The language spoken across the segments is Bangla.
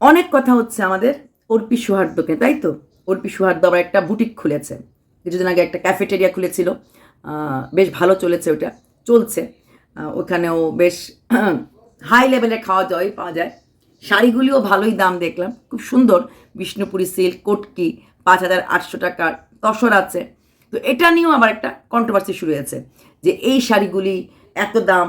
অনেক কথা হচ্ছে আমাদের অর্পি সৌহার্দ্যকে, তাই তো? অর্পি সৌহার্দ্য আবার একটা বুটিক খুলেছে। কিছুদিন আগে একটা ক্যাফেটেরিয়া খুলেছিল। বেশ ভালো চলেছে ওটা। চলছে। ওখানেও বেশ হাই লেভেলে খাওয়া দাওয়াই পাওয়া যায়। শাড়িগুলিও ভালোই দাম দেখলাম। খুব সুন্দর। বিষ্ণুপুরি সিল্ক কোটকি, পাঁচ হাজার আটশো টাকার তসর আছে। তো এটা নিয়েও আবার একটা কন্ট্রোভার্সি শুরু হয়েছে যে এই শাড়িগুলি এত দাম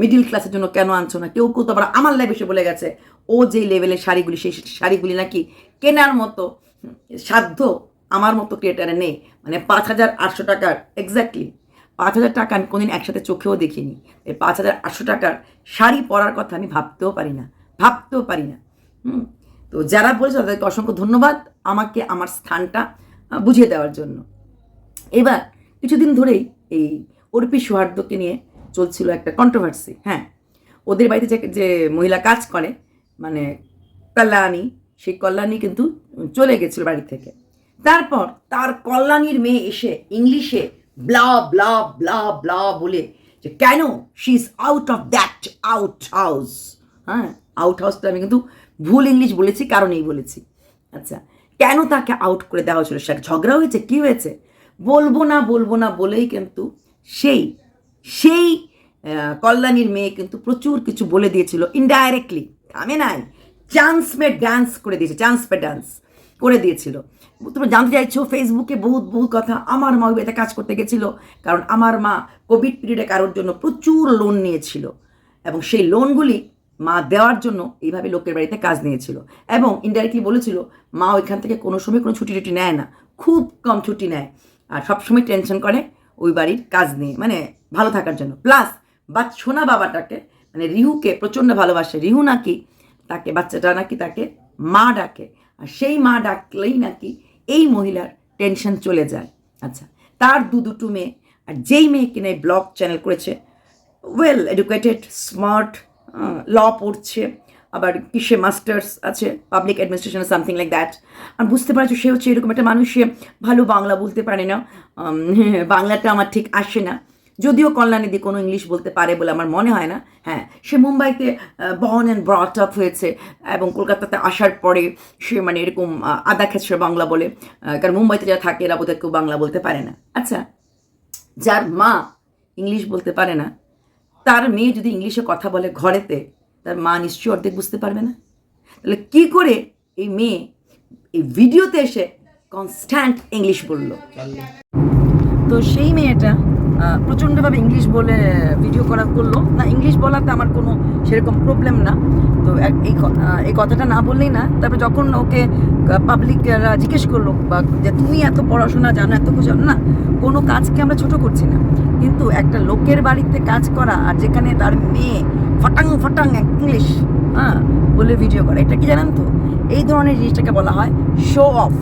মিডিল ক্লাসের জন্য কেন আনছো না? কেউ কেউ তো আবার আমার লাইফ এসে বলে গেছে ও যে লেভেলের শাড়িগুলি সেই শাড়িগুলি নাকি কেনার মতো সাধ্য আমার মতো ক্রিয়েটারে নেই। মানে পাঁচ হাজার আটশো টাকার এক্স্যাক্টলি পাঁচ হাজার টাকা আমি কোনোদিন একসাথে চোখেও দেখিনি। এই পাঁচ হাজার আটশো টাকার শাড়ি পরার কথা আমি ভাবতেও পারি না, ভাবতেও পারি না, হুম। তো যারা বলেছে তাদেরকে অসংখ্য ধন্যবাদ আমাকে আমার স্থানটা বুঝিয়ে দেওয়ার জন্য। এবার কিছুদিন ধরেই এই অর্পি সৌহার্দ্যকে নিয়ে চলছিল একটা কন্ট্রোভার্সি হ্যাঁ। ওদের বাড়িতে যে যে মহিলা কাজ করে মানে কল্যাণী, সেই কল্যাণী কিন্তু চলে গেছিল বাড়ি থেকে। তারপর তার কল্যাণীর মেয়ে এসে ইংলিশে ব্লা ব্লা ব্লা ব্লা বলে যে, কেন? She is out of that out house হ্যাঁ আউট হাউসটা আমি কিন্তু ভুল ইংলিশ বলেছি, কারণেই বলেছি। আচ্ছা কেন তাকে আউট করে দেওয়া হয়েছিল? সে ঝগড়া হয়েছে? কি হয়েছে? বলব না বলব না বলেই কিন্তু সেই সেই কল্যাণীর মেয়ে কিন্তু প্রচুর কিছু বলে দিয়েছিল ইনডাইরেক্টলি আমি নাই। চান্স মে ডান্স করে দিয়েছে চান্স পে ডান্স করে দিয়েছিল। তোমরা জানতে চাইছো ফেসবুকে বহুত বহু কথা। আমার মা ওই কাজ করতে গেছিল, কারণ আমার মা কোভিড পিরিয়ডে কারোর জন্য প্রচুর লোন নিয়েছিল এবং সেই লোনগুলি মা দেওয়ার জন্য এইভাবে লোকের বাড়িতে কাজ নিয়েছিল এবং ইনডাইরেক্টলি বলেছিল, মা ওইখান থেকে কোনো সময় কোনো ছুটি টুটি নেয় না, খুব কম ছুটি নেয় আর সবসময় টেনশন করে ওই বাড়ির কাজ নিয়ে মানে ভালো থাকার জন্য। প্লাস বা সোনা বাবাটাকে মানে রিহুকে প্রচণ্ড ভালোবাসে। রিহু নাকি তাকে, বাচ্চাটা নাকি তাকে মা ডাকে। আর সেই মা ডাকলেই নাকি এই মহিলার টেনশন চলে যায়। আচ্ছা তার দু দুটো মেয়ে, আর যেই মেয়ে কিনে ব্লগ চ্যানেল করেছে ওয়েল এডুকেটেড স্মার্ট ল পড়ছে, আবার কিসে মাস্টার্স আছে public administration something like that আর বুঝতে পারছ, সে হচ্ছে এরকম একটা মানুষ, সে ভালো বাংলা বলতে পারে না। বাংলাটা আমার ঠিক আসে না। যদিও কল্যাণীদি কোনো ইংলিশ বলতে পারে বলে আমার মনে হয় না হ্যাঁ সে মুম্বাইতে বর্ন অ্যান্ড ব্রট আপ হয়েছে এবং কলকাতাতে আসার পরে সে মানে এরকম আদা খেচড়ে বাংলা বলে কারণ মুম্বাইতে যারা থাকে এরা বোধহয় কেউ বাংলা বলতে পারে না। আচ্ছা যার মা ইংলিশ বলতে পারে না তার মেয়ে যদি ইংলিশে কথা বলে ঘরেতে তার মা নিশ্চয়ই অর্ধেক বুঝতে পারবে না। তাহলে কি করে এই মেয়ে এই ভিডিওতে এসে কনস্ট্যান্ট ইংলিশ বলল? তো সেই মেয়েটা প্রচণ্ডভাবে ইংলিশ বলে ভিডিও করা করল। না ইংলিশ বলাতে আমার কোনো সেরকম প্রবলেম না। তো এই এই কথাটা না বললেই না। তারপরে যখন ওকে পাবলিকরা জিজ্ঞেস করল বা যে তুমি এত পড়াশোনা জানো, এত কিছু জানো, না, কোনো কাজকে আমরা ছোট করছি না। কিন্তু একটা লোকের বাড়িতে কাজ করা আর যেখানে তার মেয়ে ফটাং ফটাং ইংলিশ হ্যাঁ বলে ভিডিও করে, এটা কি জানেন তো? এই ধরনের জিনিসটাকে বলা হয় শো অফ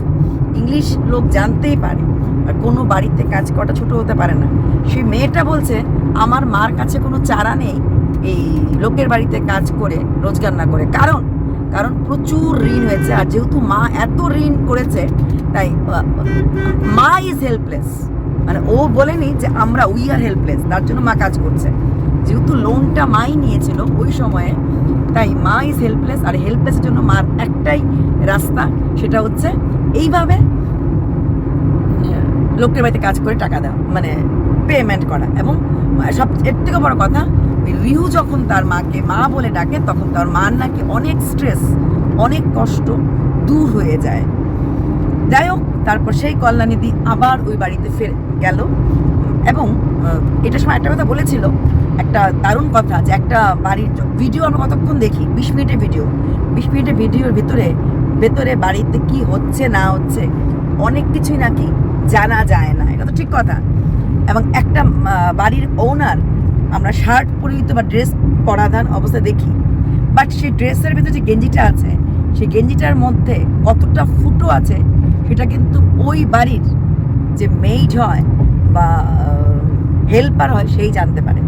ইংলিশ লোক জানতেই পারে। আর কোনো বাড়িতে কাজ করাটা ছোট হতে পারে না। সেই মেয়েটা বলছে, আমার মার কাছে কোনো চারা নেই, এই লোকের বাড়িতে কাজ করে, রোজগার না করে। কারণ কারণ প্রচুর ঋণ হয়েছে আর যেহেতু মা এত ঋণ করেছে, তাই মা ইজ হেল্পলেস মানে ও বলেনি যে আমরা উই আর হেল্পলেস তার জন্য মা কাজ করছে। যেহেতু লোনটা মাই নিয়েছিল ওই সময়ে, তাই মা ইজ হেল্পলেস আর হেল্পলেসের জন্য মার একটাই রাস্তা, সেটা হচ্ছে, এইভাবে লোকের বাড়িতে কাজ করে টাকা দেওয়া মানে পেমেন্ট করা এবং সব, এর থেকে বড় কথা রিহু যখন তার মাকে, মা বলে ডাকে, তখন তার মার নাকি অনেক স্ট্রেস অনেক কষ্ট দূর হয়ে যায়। যাই হোক, তারপর সেই কল্যাণীদি আবার ওই বাড়িতে ফের গেল এবং এটার সময় একটা কথা বলেছিল, একটা দারুণ কথা যে একটা বাড়ির ভিডিও আমরা কতক্ষণ দেখি? বিশ মিনিটের ভিডিও বিশ মিনিটের ভিডিওর ভিতরে, ভেতরে বাড়িতে কি হচ্ছে, না হচ্ছে, অনেক কিছুই নাকি জানা যায় না, এটা তো ঠিক কথা। এবং একটা বাড়ির ওনার আমরা শার্ট পরিহিত বা ড্রেস পরাধান অবস্থায় দেখি। বাট সেই ড্রেসের ভিতরে যে গেঞ্জিটা আছে, সেই গেঞ্জিটার মধ্যে কতটা ফুটো আছে, সেটা কিন্তু ওই বাড়ির যে মেইড হয় বা হেল্পার হয়, সেই জানতে পারে।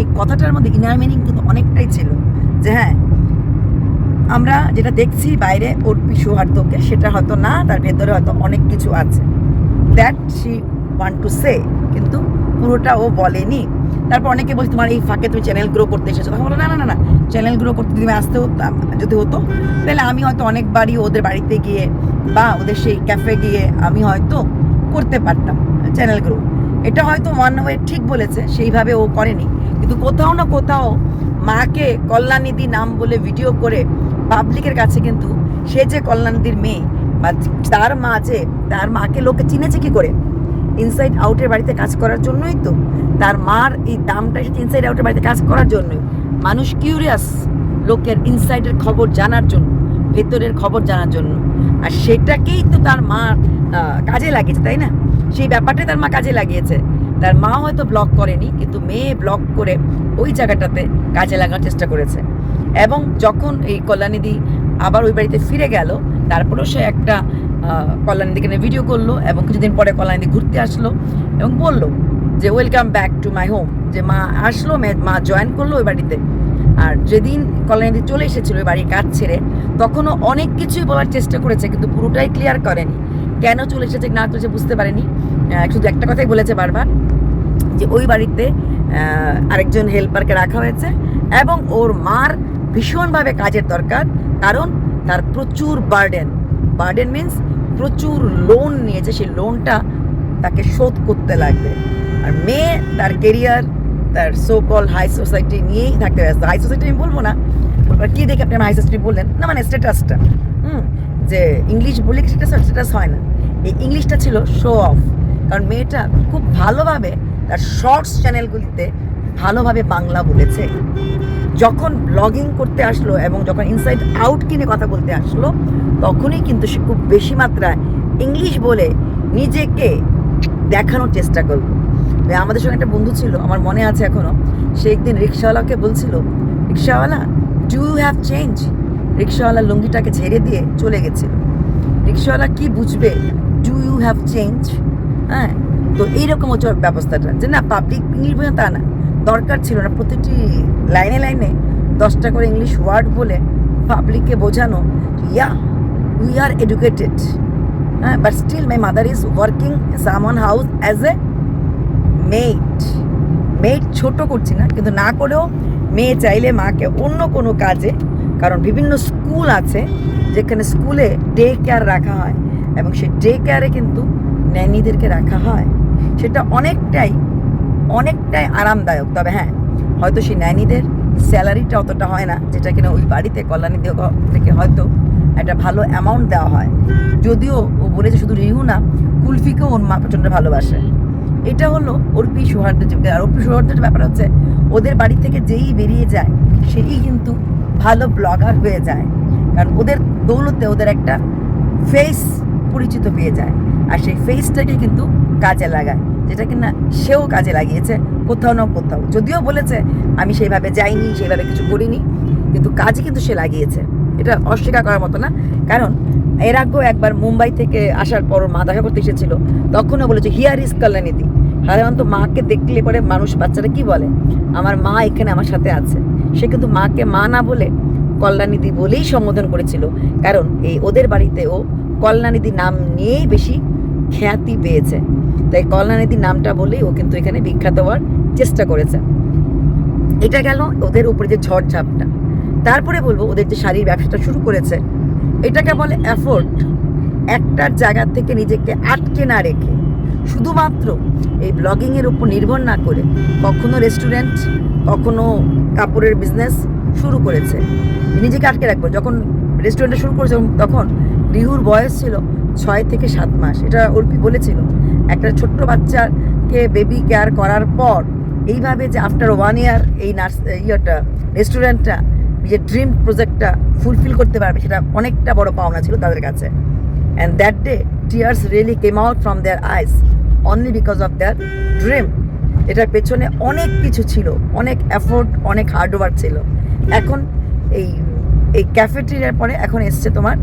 এই কথাটার মধ্যে ইনার মিনিং কিন্তু অনেকটাই ছিল যে হ্যাঁ আমরা যেটা দেখছি বাইরে ওর পিছু সৌহার্দ্যকে সেটা হয়তো না, তার ভেতরে হয়তো অনেক কিছু আছে। That she want to say কিন্তু পুরোটা ও বলেনি। তারপর অনেকে বলছে, তোমার এই ফাঁকে তুমি চ্যানেল গ্রো করতে এসেছ। তখন বলো, না না না না চ্যানেল গ্রো করতে তুমি আসতে যদি হতো, তাহলে আমি হয়তো অনেকবারই ওদের বাড়িতে গিয়ে বা ওদের সেই ক্যাফে গিয়ে আমি হয়তো করতে পারতাম চ্যানেল গ্রো এটা হয়তো ওয়ান ওয়ে ঠিক বলেছে, সেইভাবে ও করেনি। কিন্তু কোথাও না কোথাও মাকে কল্যাণীদি নাম বলে ভিডিও করে পাবলিকের কাছে কিন্তু সে যে কল্যাণীদির মেয়ে তার মা যে, তার মাকে লোকে চিনেছে কি করে? ইনসাইড আউটের বাড়িতে কাজ করার জন্যই তো। তার মার এই দামটা এসেছে ইনসাইড আউটের বাড়িতে কাজ করার জন্যই। মানুষ কিউরিয়াস লোকের ইনসাইডের খবর জানার জন্য, ভেতরের খবর জানার জন্য। আর সেটাকেই তো তার মা কাজে লাগিয়েছে, তাই না? সেই ব্যাপারটাই তার মা কাজে লাগিয়েছে। তার মা হয়তো ব্লক করেনি, কিন্তু মেয়ে ব্লক করে ওই জায়গাটাতে কাজে লাগানোর চেষ্টা করেছে। এবং যখন এই কল্যাণীদি আবার ওই বাড়িতে ফিরে গেল তারপরেও সে একটা কল্যাণীদিকে নিয়ে ভিডিও করল এবং কিছুদিন পরে কল্যাণীদি ঘুরতে আসলো এবং বলল যে welcome back to my home যে, মা আসলো, মে- জয়েন করল ওই বাড়িতে। আর যেদিন কল্যাণীদি চলে এসেছিল ওই বাড়ির কাজ ছেড়ে, তখনও অনেক কিছুই বলার চেষ্টা করেছে কিন্তু পুরোটাই ক্লিয়ার করেনি। কেন চলে এসেছে না চলেছে বুঝতে পারেনি। শুধু একটা কথাই বলেছে বারবার, যে ওই বাড়িতে আরেকজন হেল্পারকে রাখা হয়েছে এবং ওর মার ভীষণভাবে কাজের দরকার। কারণ তার প্রচুর বার্ডেন বার্ডেন মিন্স প্রচুর লোন নিয়েছে, সেই লোনটা তাকে শোধ করতে লাগবে। আর মেয়ে তার কেরিয়ার তার সো কল হাই সোসাইটি নিয়েই থাকতে ব্যস্ত। হাই সোসাইটি আমি বলব না। এবার কী দেখে আপনি হাই সোসাইটি বললেন? না মানে স্ট্যাটাসটা হুম, যে ইংলিশ বলে কি সেটা স্ট্যাটাস হয় না। এই ইংলিশটা ছিল শো অফ কারণ মেয়েটা খুব ভালোভাবে তার শর্টস চ্যানেলগুলিতে ভালোভাবে বাংলা বলেছে। যখন ব্লগিং করতে আসলো এবং যখন ইনসাইড আউট কিনে কথা বলতে আসলো, তখনই কিন্তু সে খুব বেশি মাত্রায় ইংলিশ বলে নিজেকে দেখানোর চেষ্টা করল। আমাদের সঙ্গে একটা বন্ধু ছিল, আমার মনে আছে এখনও, সে একদিন রিক্সাওয়ালাকে বলছিল, রিক্সাওয়ালা ডু ইউ হ্যাভ চেঞ্জ রিক্সাওয়ালা লুঙ্গিটাকে ঝেড়ে দিয়ে চলে গেছিল। রিক্সাওয়ালা কি বুঝবে ডু ইউ হ্যাভ চেঞ্জ হ্যাঁ তো এইরকম হচ্ছে ব্যবস্থাটা। যে না পাবলিক ইংলিশ তা না। দরকার ছিল না। প্রতিটি লাইনে লাইনে দশটা করে ইংলিশ ওয়ার্ড বলে পাবলিককে বোঝানো ইয়া উই আর এডুকেটেড হ্যাঁ but still my mother is working someone house as a maid maid ছোট করছি না, কিন্তু না করেও মেয়ে চাইলে মাকে অন্য কোনো কাজে, কারণ বিভিন্ন স্কুল আছে যেখানে স্কুলে ডে কেয়ার রাখা হয় এবং সেই ডে কেয়ারে কিন্তু ন্যানিদেরকে রাখা হয়। সেটা অনেকটাই অনেকটাই আরামদায়ক। তবে হ্যাঁ হয়তো সেই ন্যানিদের স্যালারিটা অতটা হয় না, যেটা কিনা ওই বাড়িতে কল্যাণী দেহ থেকে হয়তো একটা ভালো অ্যামাউন্ট দেওয়া হয়। যদিও ও বলেছে শুধু রিহু না, কুলফিকেও ওর মা প্রচণ্ড ভালোবাসে। এটা হলো অর্পি সৌহার্দ্যের যে আর অর্পি সৌহার্দ্যের ব্যাপার হচ্ছে, ওদের বাড়ি থেকে যেই বেরিয়ে যায়, সেই কিন্তু ভালো ব্লগার হয়ে যায়। কারণ ওদের দৌলতে ওদের একটা ফেস পরিচিত পেয়ে যায়। আর সেই ফেসটাকে কিন্তু কাজে লাগায়। যেটা কিনা সেও কাজে লাগিয়েছে, কোথাও না কোথাও। যদিও বলেছে, আমি সেইভাবে যাইনি, সেইভাবে কিছু করিনি। কিন্তু কাজে কিন্তু সে লাগিয়েছে। এটা অস্বীকার করার মতো না। কারণ এর আগেও একবার মুম্বাই থেকে আসার পর মা দেখা করতে এসেছিল। তখনও বলেছে হিয়ার ইজ কল্যাণীতি সাধারণত মাকে দেখলে পরে মানুষ, বাচ্চারা কি বলে? আমার মা এখানে আমার সাথে আছে। সে কিন্তু মাকে মা না বলে কল্যাণীদি বলেই সম্বোধন করেছিল। কারণ এই ওদের বাড়িতে ও কল্যাণীদি নাম নিয়েই বেশি খ্যাতি পেয়েছে। তাই কল্যাণীদি নামটা বলেই ও কিন্তু এখানে বিখ্যাত হওয়ার চেষ্টা করেছে। এটা গেল ওদের উপরে যে ঝড়ঝাপটা তারপরে বলব ওদের যে শাড়ির ব্যবসাটা শুরু করেছে, এটাকে বলে অ্যাফোর্ড একটার জায়গা থেকে নিজেকে আটকে না রেখে। শুধুমাত্র এই ব্লগিংয়ের উপর নির্ভর না করে কখনো রেস্টুরেন্ট কখনো কাপড়ের বিজনেস শুরু করেছে। নিজেকে আটকে রাখব। যখন রেস্টুরেন্টে শুরু করেছে, তখন রিহুর বয়স ছিল ছয় থেকে সাত মাস। এটা অর্পি বলেছিল। একটা ছোট্ট বাচ্চাকে বেবি কেয়ার করার পর এইভাবে যে আফটার ওয়ান ইয়ার এই নার্স ইয়েটা রেস্টুরেন্টটা নিজের ড্রিম প্রজেক্টটা ফুলফিল করতে পারবে, সেটা অনেকটা বড় পাওনা ছিল তাদের কাছে। And that day tears really came out from their eyes only because of their dream এটার পেছনে অনেক কিছু ছিল, অনেক এফোর্ট অনেক হার্ডওয়ার্ক ছিল। এখন এই এই ক্যাফেটেরিয়ার পরে এখন এসছে তোমার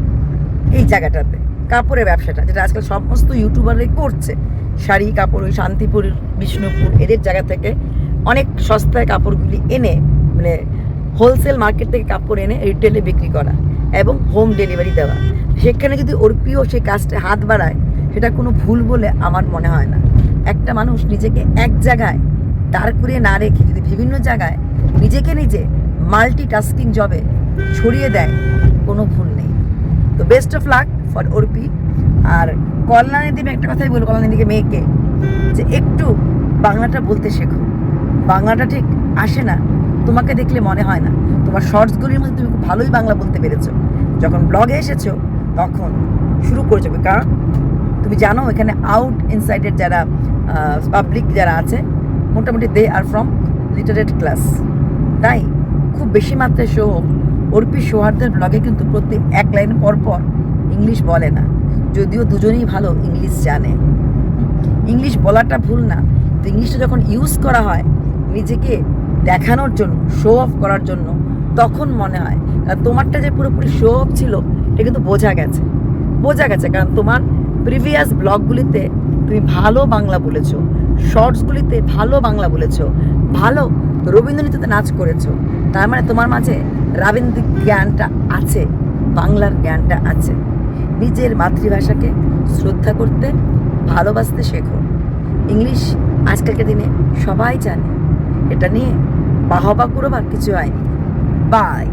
এই জায়গাটাতে। কাপড়ের ব্যবসাটা, যেটা আজকাল সমস্ত ইউটিউবাররাই করছে। শাড়ি, কাপড়, ওই শান্তিপুর, বিষ্ণুপুর, এদের জায়গা থেকে অনেক সস্তায় কাপড়গুলি এনে মানে হোলসেল মার্কেট থেকে কাপড় এনে রিটেলে বিক্রি করা এবং হোম ডেলিভারি দেওয়া। সেখানে যদি অর্পিও সেই কাজটা হাত বাড়ায়, সেটা কোনো ভুল বলে আমার মনে হয় না। একটা মানুষ নিজেকে এক জায়গায় দাঁড় করিয়ে না রেখে যদি বিভিন্ন জায়গায় নিজেকে নিজে মাল্টি টাস্কিং জবে ছড়িয়ে দেয়, কোনো ভুল তো best of luck for Arpi আর কল্যাণী দেবী একটা কথাই বলব কল্যাণী দিকে মেয়েকে, যে একটু বাংলাটা বলতে শেখো। বাংলাটা ঠিক আসে না, তোমাকে দেখলে মনে হয় না। তোমার শর্টসগুলির মধ্যে তুমি খুব ভালোই বাংলা বলতে পেরেছ। যখন ব্লগে এসেছ, তখন শুরু করে যাবে কারণ তুমি জানো এখানে আউট ইনসাইডের যারা পাবলিক যারা আছে, মোটামুটি they are from literate class তাই খুব বেশি মাত্রায় শো হোক অর্পি সোহার্দের ব্লগে কিন্তু প্রত্যেক এক লাইন পর পর ইংলিশ বলে না। যদিও দুজনেই ভালো ইংলিশ জানে। ইংলিশ বলাটা ভুল না তো ইংলিশটা যখন ইউজ করা হয় নিজেকে দেখানোর জন্য শো অফ করার জন্য, তখন মনে হয়। কারণ তোমারটা যে পুরোপুরি শো অফ ছিল, এটা কিন্তু বোঝা গেছে। বোঝা গেছে, কারণ তোমার প্রিভিয়াস ব্লগগুলিতে তুমি ভালো বাংলা বলেছ শর্টসগুলিতে ভালো বাংলা বলেছ, ভালো রবীন্দ্রনৃত্যতে নাচ করেছ। তার মানে তোমার মাঝে রাবীন্দ্রিক জ্ঞানটা আছে, বাংলার জ্ঞানটা আছে। নিজের মাতৃভাষাকে শ্রদ্ধা করতে, ভালোবাসতে শেখো। ইংলিশ আজকালকার দিনে সবাই জানে। এটা নিয়ে বাহবা করবার কিছু হয়নি। বাই